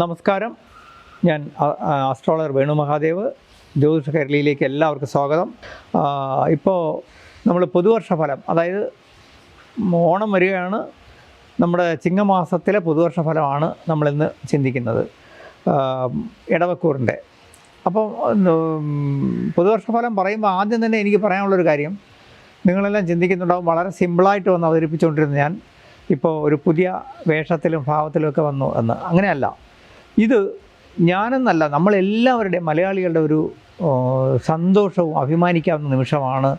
നമസ്കാരം. ഞാൻ ആസ്ട്രോളർ വേണു മഹാദേവ് ജ്യോതിഷ കേരളയിലേക്ക് എല്ലാവർക്കും സ്വാഗതം. ഇപ്പോൾ നമ്മൾ പുതുവർഷ ഫലം അതായത് ഓണം വരികയാണ്. നമ്മുടെ ചിങ്ങമാസത്തിലെ പുതുവർഷ ഫലമാണ് നമ്മളിന്ന് ചിന്തിക്കുന്നത്. ഇടവക്കൂറിന്റെ അപ്പോൾ പുതുവർഷ ഫലം പറയുമ്പോൾ ആദ്യം തന്നെ എനിക്ക് പറയാനുള്ളൊരു കാര്യം. നിങ്ങളെല്ലാം ചിന്തിക്കുന്നുണ്ടാവും വളരെ സിമ്പിളായിട്ട് വന്ന് അവതരിപ്പിച്ചുകൊണ്ടിരുന്ന ഞാൻ ഇപ്പോൾ ഒരു പുതിയ വേഷത്തിലും ഭാവത്തിലും ഒക്കെ വന്നു എന്ന്. അങ്ങനെയല്ല. ഇത് ഞാനെന്നല്ല നമ്മളെല്ലാവരുടെയും മലയാളികളുടെ ഒരു സന്തോഷവും അഭിമാനിക്കാവുന്ന നിമിഷമാണ്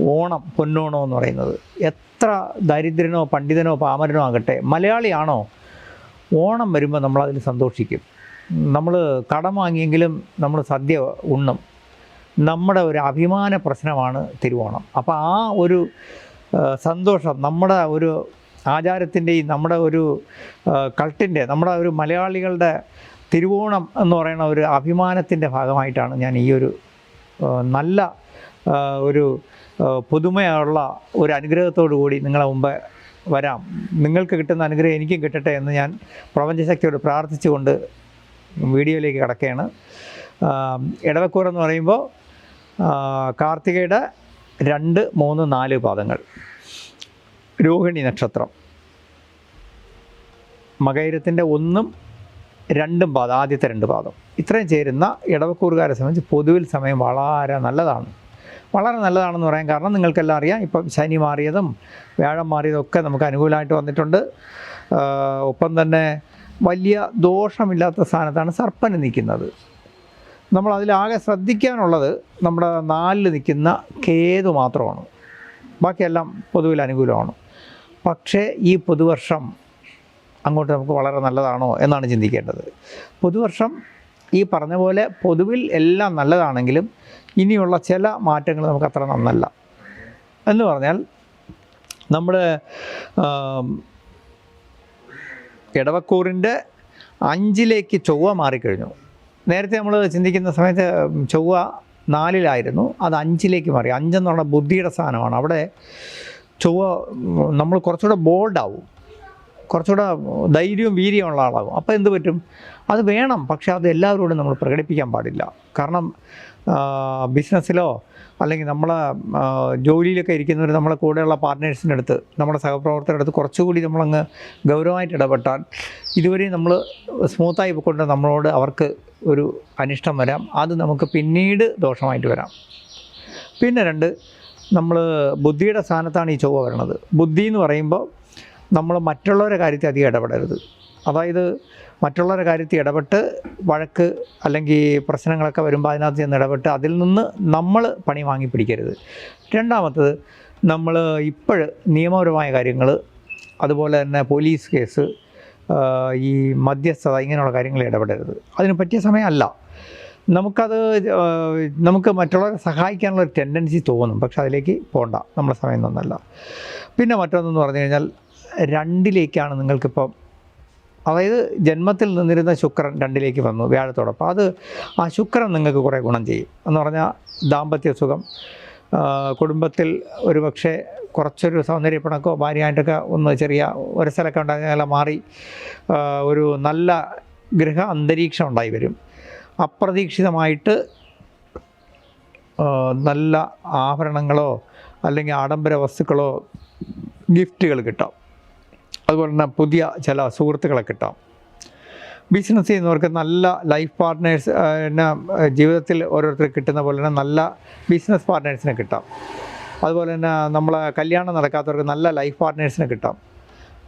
ഓണം പൊന്നോണം എന്ന് പറയുന്നത്. എത്ര ദരിദ്രനോ പണ്ഡിതനോ പാമരനോ ആകട്ടെ മലയാളിയാണോ ഓണം വരുമ്പോൾ നമ്മളതിൽ സന്തോഷിക്കും. നമ്മൾ കടം വാങ്ങിയെങ്കിലും നമ്മൾ സദ്യ ഉണ്ണും. നമ്മുടെ ഒരു അഭിമാന പ്രശ്നമാണ് തിരുവോണം. അപ്പോൾ ആ ഒരു സന്തോഷം നമ്മുടെ ഒരു ആചാരത്തിന്റെയും നമ്മുടെ ഒരു കൾട്ടിന്റെ നമ്മുടെ ഒരു മലയാളികളുടെ തിരുവോണം എന്ന് പറയുന്ന ഒരു അഭിമാനത്തിന്റെ ഭാഗമായിട്ടാണ് ഞാൻ ഈ ഒരു നല്ല ഒരു പുതുമയുള്ള ഒരു അനുഗ്രഹത്തോടു കൂടി നിങ്ങളെ മുമ്പ് വരാം. നിങ്ങൾക്ക് കിട്ടുന്ന അനുഗ്രഹം എനിക്കും കിട്ടട്ടെ എന്ന് ഞാൻ പ്രപഞ്ചശക്തിയോട് പ്രാർത്ഥിച്ചുകൊണ്ട് വീഡിയോയിലേക്ക് കിടക്കുകയാണ്. ഇടവക്കൂർ എന്ന് പറയുമ്പോൾ കാർത്തികയുടെ രണ്ട് മൂന്ന് നാല് പാദങ്ങൾ. രോഹിണി നക്ഷത്രം. മകൈരത്തിന്റെ ഒന്നും രണ്ടും പാദം ആദ്യത്തെ രണ്ട് പാദം. ഇത്രയും ചേരുന്ന ഇടവക്കൂറുകാരെ സംബന്ധിച്ച് പൊതുവിൽ സമയം വളരെ നല്ലതാണ്. വളരെ നല്ലതാണെന്ന് പറയാൻ കാരണം നിങ്ങൾക്കെല്ലാം അറിയാം. ഇപ്പം ശനി മാറിയതും വ്യാഴം മാറിയതും ഒക്കെ നമുക്ക് അനുകൂലമായിട്ട് വന്നിട്ടുണ്ട്. ഒപ്പം തന്നെ വലിയ ദോഷമില്ലാത്ത സ്ഥാനത്താണ് സർപ്പന് നിൽക്കുന്നത്. നമ്മൾ അതിലാകെ ശ്രദ്ധിക്കാനുള്ളത് നമ്മുടെ നാലിൽ നിൽക്കുന്ന കേതു മാത്രമാണ്. ബാക്കിയെല്ലാം പൊതുവിൽ അനുകൂലമാണ്. പക്ഷേ ഈ പുതുവർഷം അങ്ങോട്ട് നമുക്ക് വളരെ നല്ലതാണോ എന്നാണ് ചിന്തിക്കേണ്ടത്. പുതുവർഷം ഈ പറഞ്ഞ പോലെ പൊതുവിൽ എല്ലാം നല്ലതാണെങ്കിലും ഇനിയുള്ള ചില മാറ്റങ്ങൾ നമുക്ക് അത്ര നന്നല്ല. എന്ന് പറഞ്ഞാൽ നമ്മുടെ ഇടവക്കൂറിന്റെ അഞ്ചിലേക്ക് ചൊവ്വ മാറിക്കഴിഞ്ഞു. നേരത്തെ നമ്മൾ ചിന്തിക്കുന്ന സമയത്ത് ചൊവ്വ നാലിലായിരുന്നു. അത് അഞ്ചിലേക്ക് മാറി. അഞ്ചെന്ന് പറഞ്ഞാൽ ബുദ്ധിയുടെ സ്ഥാനമാണ്. അവിടെ ചൊവ്വ നമ്മൾ കുറച്ചുകൂടെ ബോൾഡാവും കുറച്ചുകൂടെ ധൈര്യവും വീര്യമുള്ള ആളാകും. അപ്പോൾ എന്ത് പറ്റും? അത് വേണം പക്ഷേ അത് എല്ലാവരോടും നമ്മൾ പ്രകടിപ്പിക്കാൻ പാടില്ല. കാരണം ബിസിനസ്സിലോ അല്ലെങ്കിൽ നമ്മളെ ജോലിയിലൊക്കെ ഇരിക്കുന്നവർ നമ്മളെ കൂടെയുള്ള പാർട്ട്നേഴ്സിന്റെ അടുത്ത് നമ്മുടെ സഹപ്രവർത്തകരുടെ അടുത്ത് കുറച്ചുകൂടി നമ്മളങ്ങ് ഗൗരവമായിട്ട് ഇടപെട്ടാൽ ഇതുവരെ നമ്മൾ സ്മൂത്തായി കൊണ്ട് നമ്മളോട് അവർക്ക് ഒരു അനിഷ്ടം വരാം. അത് നമുക്ക് പിന്നീട് ദോഷമായിട്ട് വരാം. പിന്നെ രണ്ട് നമ്മൾ ബുദ്ധിയുടെ സ്ഥാനത്താണ് ഈ ചൊവ്വ വരുന്നത് ബുദ്ധി എന്ന് പറയുമ്പോൾ നമ്മൾ മറ്റുള്ളവരുടെ കാര്യത്തിൽ അധികം ഇടപെടരുത്. അതായത് മറ്റുള്ളവരുടെ കാര്യത്തിൽ ഇടപെട്ട് വഴക്ക് അല്ലെങ്കിൽ പ്രശ്നങ്ങളൊക്കെ വരുമ്പോൾ അതിനകത്ത് ചെന്ന് ഇടപെട്ട് അതിൽ നിന്ന് നമ്മൾ പണി വാങ്ങി പിടിക്കരുത്. രണ്ടാമത്തത് നമ്മൾ ഇപ്പോൾ നിയമപരമായ കാര്യങ്ങൾ അതുപോലെ തന്നെ പോലീസ് കേസ് ഈ മധ്യസ്ഥത ഇങ്ങനെയുള്ള കാര്യങ്ങളിൽ ഇടപെടരുത്. അതിന് പറ്റിയ സമയമല്ല. നമുക്കത് നമുക്ക് മറ്റുള്ളവരെ സഹായിക്കാനുള്ള ഒരു ടെൻഡൻസി തോന്നും. പക്ഷെ അതിലേക്ക് പോകണ്ട നമ്മുടെ സമയം നന്നല്ല. പിന്നെ മറ്റൊന്നെന്ന് പറഞ്ഞു കഴിഞ്ഞാൽ രണ്ടിലേക്കാണ് നിങ്ങൾക്കിപ്പം അതായത് ജന്മത്തിൽ നിന്നിരുന്ന ശുക്രൻ രണ്ടിലേക്ക് വന്നു വ്യാഴത്തോടൊപ്പം. അത് ആ ശുക്രൻ നിങ്ങൾക്ക് കുറേ ഗുണം ചെയ്യും. എന്ന് പറഞ്ഞാൽ ദാമ്പത്യ സുഖം കുടുംബത്തിൽ ഒരു പക്ഷേ കുറച്ചൊരു സൗന്ദര്യപ്പിണക്കോ ഭാര്യയായിട്ടൊക്കെ ഒന്ന് ചെറിയ ഒരു സ്ഥലമൊക്കെ ഉണ്ടായാൽ മാറി ഒരു നല്ല ഗൃഹ അന്തരീക്ഷം ഉണ്ടായി വരും. അപ്രതീക്ഷിതമായിട്ട് നല്ല ആഭരണങ്ങളോ അല്ലെങ്കിൽ ആഡംബര വസ്തുക്കളോ ഗിഫ്റ്റുകൾ കിട്ടാം. അതുപോലെ തന്നെ പുതിയ ചില സുഹൃത്തുക്കളെ കിട്ടാം. ബിസിനസ് ചെയ്യുന്നവർക്ക് നല്ല ലൈഫ് പാർട്ട്നേഴ്സ് പിന്നെ ജീവിതത്തിൽ ഓരോരുത്തർ കിട്ടുന്ന പോലെ തന്നെ നല്ല ബിസിനസ് പാർട്ട്നേഴ്സിനെ കിട്ടാം. അതുപോലെ തന്നെ നമ്മളെ കല്യാണം നടക്കാത്തവർക്ക് നല്ല ലൈഫ് പാർട്ട്നേഴ്സിനെ കിട്ടാം.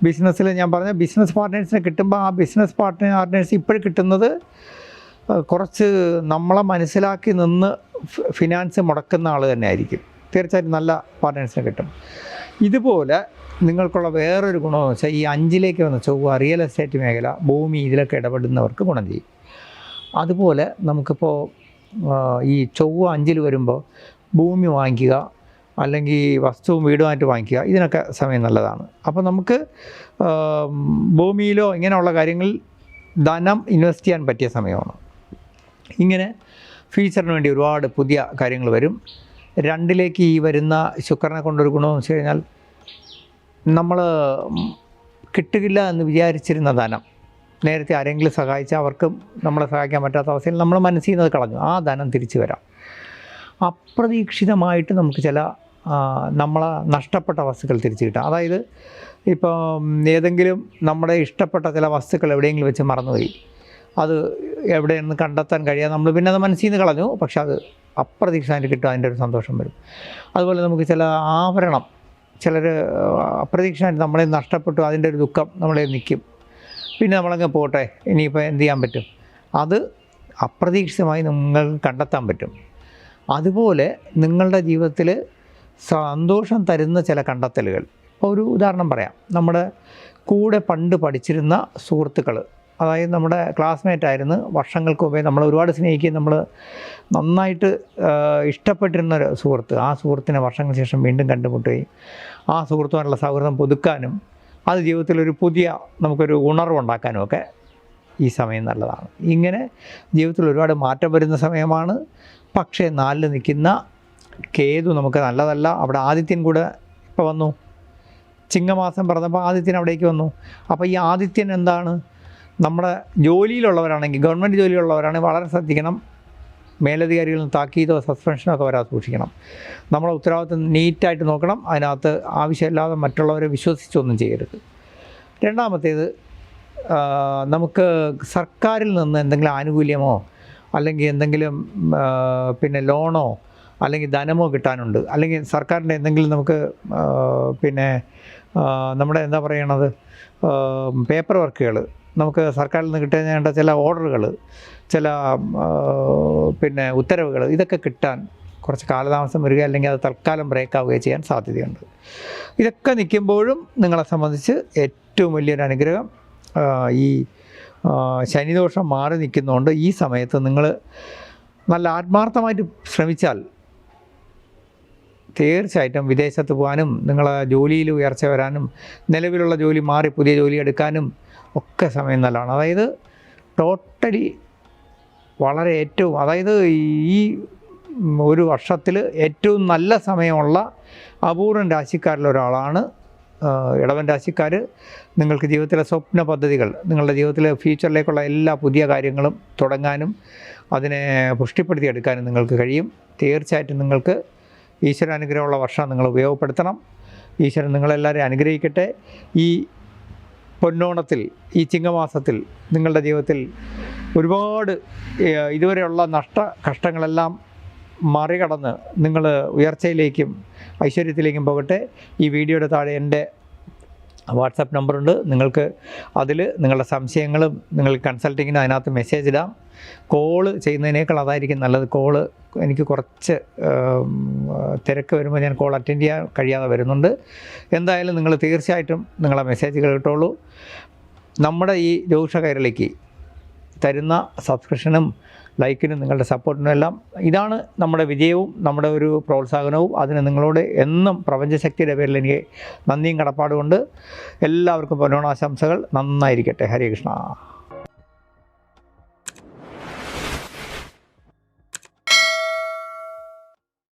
ബിസിനസ്സിൽ ഞാൻ പറഞ്ഞ ബിസിനസ് പാർട്ട്നേഴ്സിനെ കിട്ടുമ്പോൾ ആ ബിസിനസ് പാർട്ട്നേഴ്സ് ഇപ്പോഴും കിട്ടുന്നത് കുറച്ച് നമ്മളെ മനസ്സിലാക്കി നിന്ന് ഫിനാൻസ് മുടക്കുന്ന ആൾ തന്നെ ആയിരിക്കും തീർച്ചയായിട്ടും നല്ല പാർട്ട്നേഴ്സിന് കിട്ടും. ഇതുപോലെ നിങ്ങൾക്കുള്ള വേറൊരു ഗുണമെന്ന് വെച്ചാൽ ഈ അഞ്ചിലേക്ക് വന്ന ചൊവ്വ റിയൽ എസ്റ്റേറ്റ് മേഖല ഭൂമി ഇതിലൊക്കെ ഇടപെടുന്നവർക്ക് ഗുണം ചെയ്യും. അതുപോലെ നമുക്കിപ്പോൾ ഈ ചൊവ്വ അഞ്ചിൽ വരുമ്പോൾ ഭൂമി വാങ്ങിക്കുക അല്ലെങ്കിൽ വസ്തുവും വീടുമായിട്ട് വാങ്ങിക്കുക ഇതിനൊക്കെ സമയം നല്ലതാണ്. അപ്പോൾ നമുക്ക് ഭൂമിയിലോ ഇങ്ങനെയുള്ള കാര്യങ്ങളിൽ ധനം ഇൻവെസ്റ്റ് ചെയ്യാൻ പറ്റിയ സമയമാണ്. ഇങ്ങനെ ഫ്യൂച്ചറിന് വേണ്ടി ഒരുപാട് പുതിയ കാര്യങ്ങൾ വരും. രണ്ടിലേക്ക് ഈ വരുന്ന ശുക്രനെ കൊണ്ടൊരു ഗുണമെന്ന് വെച്ച് കഴിഞ്ഞാൽ നമ്മൾ കിട്ടുകില്ല എന്ന് വിചാരിച്ചിരുന്ന ധനം നേരത്തെ ആരെങ്കിലും സഹായിച്ചാൽ അവർക്കും നമ്മളെ സഹായിക്കാൻ പറ്റാത്ത അവസ്ഥയിൽ നമ്മൾ മനസ്സിൽ നിന്ന് കളഞ്ഞു. ആ ധനം തിരിച്ചു വരാം. അപ്രതീക്ഷിതമായിട്ട് നമുക്ക് ചില നമ്മളെ നഷ്ടപ്പെട്ട വസ്തുക്കൾ തിരിച്ചു കിട്ടാം. അതായത് ഇപ്പം ഏതെങ്കിലും നമ്മുടെ ഇഷ്ടപ്പെട്ട ചില വസ്തുക്കൾ എവിടെയെങ്കിലും വെച്ച് മറന്നുപോയി. അത് എവിടെയെന്ന് കണ്ടെത്താൻ കഴിയാതെ നമ്മൾ പിന്നെ അത് മനസ്സിൽ നിന്ന് കളഞ്ഞു. പക്ഷെ അത് അപ്രതീക്ഷിതമായിട്ട് കിട്ടും അതിന്റെ ഒരു സന്തോഷം വരും. അതുപോലെ നമുക്ക് ചില ആഭരണം ചിലർ അപ്രതീക്ഷിതമായിട്ട് നമ്മളെ നഷ്ടപ്പെട്ടു അതിന്റെ ഒരു ദുഃഖം നമ്മളെ നിൽക്കും. പിന്നെ നമ്മളങ്ങ് പോട്ടെ ഇനിയിപ്പോൾ എന്ത് ചെയ്യാൻ പറ്റും? അത് അപ്രതീക്ഷിതമായി നിങ്ങൾക്ക് കണ്ടെത്താൻ പറ്റും. അതുപോലെ നിങ്ങളുടെ ജീവിതത്തിൽ സന്തോഷം തരുന്ന ചില കണ്ടെത്തലുകൾ. ഇപ്പോൾ ഒരു ഉദാഹരണം പറയാം. നമ്മുടെ കൂടെ പണ്ട് പഠിച്ചിരുന്ന സുഹൃത്തുക്കൾ അതായത് നമ്മുടെ ക്ലാസ്മേറ്റ് ആയിരുന്നു. വർഷങ്ങൾക്ക് മുമ്പേ നമ്മൾ ഒരുപാട് സ്നേഹിക്കുകയും നമ്മൾ നന്നായിട്ട് ഇഷ്ടപ്പെട്ടിരുന്ന ഒരു സുഹൃത്ത്. ആ സുഹൃത്തിനെ വർഷങ്ങൾക്ക് ശേഷം വീണ്ടും കണ്ടുമുട്ടുകയും ആ സുഹൃത്തുമായിട്ടുള്ള സൗഹൃദം പുതുക്കാനും അത് ജീവിതത്തിൽ ഒരു പുതിയ നമുക്കൊരു ഉണർവുണ്ടാക്കാനും ഒക്കെ ഈ സമയം നല്ലതാണ്. ഇങ്ങനെ ജീവിതത്തിൽ ഒരുപാട് മാറ്റം വരുന്ന സമയമാണ്. പക്ഷേ നാലിൽ നിൽക്കുന്ന കേതു നമുക്ക് നല്ലതല്ല. അവിടെ ആദിത്യൻ കൂടെ ഇപ്പോൾ വന്നു. ചിങ്ങമാസം പറഞ്ഞപ്പോൾ ആദിത്യൻ അവിടേക്ക് വന്നു. അപ്പോൾ ഈ ആദിത്യൻ എന്താണ്? നമ്മുടെ ജോലിയിലുള്ളവരാണെങ്കിൽ ഗവൺമെന്റ് ജോലിയിലുള്ളവരാണെങ്കിൽ വളരെ ശ്രദ്ധിക്കണം. മേലധികാരികളിൽ താക്കീതോ സസ്പെൻഷനോ ഒക്കെ വരാതെ സൂക്ഷിക്കണം. നമ്മളെ ഉത്തരവാദിത്വം നീറ്റായിട്ട് നോക്കണം. അതിനകത്ത് ആവശ്യമില്ലാതെ മറ്റുള്ളവരെ വിശ്വസിച്ചൊന്നും ചെയ്യരുത്. രണ്ടാമത്തേത് നമുക്ക് സർക്കാരിൽ നിന്ന് എന്തെങ്കിലും ആനുകൂല്യമോ അല്ലെങ്കിൽ എന്തെങ്കിലും പിന്നെ ലോണോ അല്ലെങ്കിൽ ധനമോ കിട്ടാനുണ്ട്. അല്ലെങ്കിൽ സർക്കാരിന്റെ എന്തെങ്കിലും നമുക്ക് പിന്നെ നമ്മുടെ എന്താ പറയണത്? പേപ്പർ വർക്കുകൾ നമുക്ക് സർക്കാരിൽ നിന്ന് കിട്ടേണ്ട ചില ഓർഡറുകൾ ചില പിന്നെ ഉത്തരവുകൾ ഇതൊക്കെ കിട്ടാൻ കുറച്ച് കാലതാമസം വരിക അല്ലെങ്കിൽ അത് തൽക്കാലം ബ്രേക്ക് ആവുകയോ ചെയ്യാൻ സാധ്യതയുണ്ട്. ഇതൊക്കെ നിൽക്കുമ്പോഴും നിങ്ങളെ സംബന്ധിച്ച് ഏറ്റവും വലിയൊരു അനുഗ്രഹം ഈ ശനിദോഷം മാറി നിൽക്കുന്നതുകൊണ്ട് ഈ സമയത്ത് നിങ്ങൾ നല്ല ആത്മാർത്ഥമായിട്ട് ശ്രമിച്ചാൽ തീർച്ചയായിട്ടും വിദേശത്ത് പോകാനും നിങ്ങളെ ജോലിയിൽ ഉയർച്ച വരാനും നിലവിലുള്ള ജോലി മാറി പുതിയ ജോലി എടുക്കാനും ഒക്കെ സമയം നല്ലതാണ്. അതായത് ടോട്ടലി വളരെ ഏറ്റവും അതായത് ഈ ഒരു വർഷത്തിൽ ഏറ്റവും നല്ല സമയമുള്ള അപൂർവം രാശിക്കാരിലൊരാളാണ് ഇടവൻ രാശിക്കാർ നിങ്ങൾക്ക് ജീവിതത്തിലെ സ്വപ്ന പദ്ധതികൾ നിങ്ങളുടെ ജീവിതത്തിലെ ഫ്യൂച്ചറിലേക്കുള്ള എല്ലാ പുതിയ കാര്യങ്ങളും തുടങ്ങാനും അതിനെ പുഷ്ടിപ്പെടുത്തിയെടുക്കാനും നിങ്ങൾക്ക് കഴിയും. തീർച്ചയായിട്ടും നിങ്ങൾക്ക് ഈശ്വരാനുഗ്രഹമുള്ള വർഷം നിങ്ങൾ ഉപയോഗപ്പെടുത്തണം. ഈശ്വരൻ നിങ്ങളെല്ലാവരെയും അനുഗ്രഹിക്കട്ടെ. ഈ പൊന്നോണത്തിൽ ഈ ചിങ്ങമാസത്തിൽ നിങ്ങളുടെ ജീവിതത്തിൽ ഒരുപാട് ഇതുവരെയുള്ള നഷ്ട കഷ്ടങ്ങളെല്ലാം മറികടന്ന് നിങ്ങൾ ഉയർച്ചയിലേക്കും ഐശ്വര്യത്തിലേക്കും പോകട്ടെ. ഈ വീഡിയോയുടെ താഴെ എന്റെ വാട്സപ്പ് നമ്പറുണ്ട്. നിങ്ങൾക്ക് അതിൽ നിങ്ങളുടെ സംശയങ്ങളും നിങ്ങൾ കൺസൾട്ടിങ്ങിന് അതിനകത്ത് മെസ്സേജ് ഇടാം. കോൾ ചെയ്യുന്നതിനേക്കാൾ അതായിരിക്കും നല്ലത്. കോൾ എനിക്ക് കുറച്ച് തിരക്ക് വരുമ്പോൾ ഞാൻ കോൾ അറ്റൻഡ് ചെയ്യാൻ കഴിയാതെ വരുന്നുണ്ട്. എന്തായാലും നിങ്ങൾ തീർച്ചയായിട്ടും നിങ്ങളെ മെസ്സേജ് കേട്ടോളൂ നമ്മുടെ ഈ രൂക്ഷ കൈരളിക്ക് തരുന്ന സബ്സ്ക്രിപ്ഷനും ലൈക്കിനും നിങ്ങളുടെ സപ്പോർട്ടിനും എല്ലാം ഇതാണ് നമ്മുടെ വിജയവും നമ്മുടെ ഒരു പ്രോത്സാഹനവും. അതിന് നിങ്ങളോട് എന്നും പ്രപഞ്ചശക്തിയുടെ പേരിൽ എനിക്ക് നന്ദിയും കടപ്പാടുമുണ്ട് എല്ലാവർക്കും പൊന്നോണാശംസകൾ നന്നായിരിക്കട്ടെ. ഹരേ കൃഷ്ണ.